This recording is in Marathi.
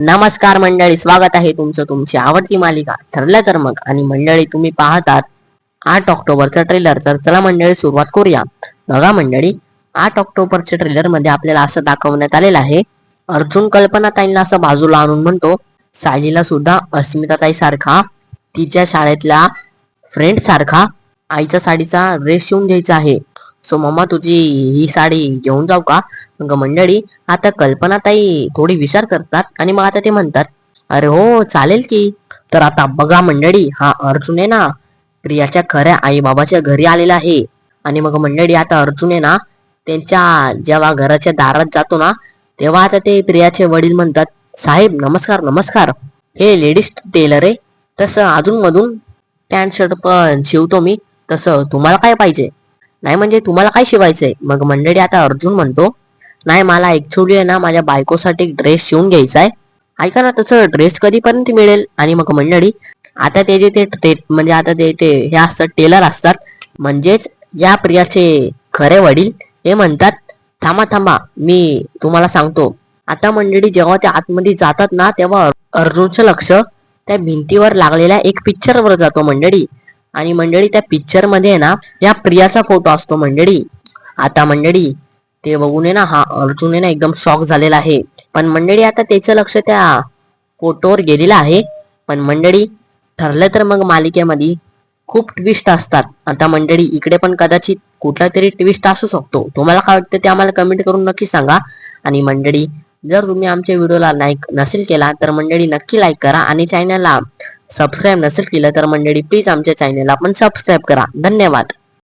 नमस्कार मंडळी स्वागत आहे तुमचं तुमची आवडती मालिका ठरलं तर मग. आणि मंडळी तुम्ही पाहतात आठ ऑक्टोबरचा ट्रेलर तर चला मंडळी सुरुवात करूया. बघा मंडळी आठ ऑक्टोबरच्या ट्रेलरमध्ये आपल्याला असं दाखवण्यात आलेलं आहे अर्जुन कल्पना ताईंना असं बाजूला आणून म्हणतो सायलीला सुद्धा अस्मिताताई सारखा तिच्या शाळेतल्या फ्रेंड सारखा आईच्या साडीचा ड्रेस शिवून द्यायचा आहे. सो मम्मा तुझी ही साडी घेऊन जाऊ का? मग मंडळी आता कल्पनाताई थोडी विचार करतात आणि मग आता ते म्हणतात अरे हो चालेल की. तर आता बघा मंडळी हा अर्जुन आहे ना प्रियाच्या खऱ्या आई बाबाच्या घरी आलेला आहे. आणि मग मंडळी आता अर्जुन आहे ना त्यांच्या जेव्हा घराच्या दारात जातो ना तेव्हा आता ते प्रियाचे वडील म्हणतात साहेब नमस्कार नमस्कार. हे लेडीज टेलर आहे. तसं अजून मधून पॅन्ट शर्ट पण शिवतो मी. तसं तुम्हाला काय पाहिजे? नाही म्हणजे तुम्हाला काय शिवायचंय? मग मंडळी आता अर्जुन म्हणतो नाही मला ऍक्च्युली आहे ना माझ्या बायकोसाठी एक ड्रेस शिवून घ्यायचा आहे ऐका ना तसं ड्रेस कधीपर्यंत मिळेल? आणि मग मंडळी आता ते जे ते म्हणजे आता ते ते हे असतात टेलर असतात. म्हणजेच या प्रियाचे खरे वडील हे म्हणतात थांबा थांबा मी तुम्हाला सांगतो. आता मंडळी जेव्हा ते आतमध्ये जातात ना तेव्हा अर्जुनचं लक्ष त्या भिंतीवर लागलेल्या एक पिक्चरवर जातो मंडळी. आणि मंडळी त्या पिक्चरमध्ये आहे ना या प्रियाचा फोटो असतो मंडळी. आता मंडळी ते बघून आहे ना हा अर्जुन ना एकदम शॉक झालेला आहे. पण मंडळी आता त्याचं लक्ष त्या फोटोवर गेलेलं आहे. पण मंडळी ठरलं तर मग मालिकेमध्ये खूप ट्विस्ट असतात. आता मंडळी इकडे पण कदाचित कुठला तरी ट्विस्ट असू शकतो. तुम्हाला काय वाटतं ते आम्हाला कमेंट करून नक्की सांगा. आणि मंडळी जर तुम्ही आमच्या व्हिडिओला लाईक नसेल केला तर मंडळी नक्की लाईक करा. आणि चॅनलला सबस्क्राईब नसेल केलं तर मंडळी प्लीज आमच्या चॅनेलला पण सबस्क्राईब करा. धन्यवाद.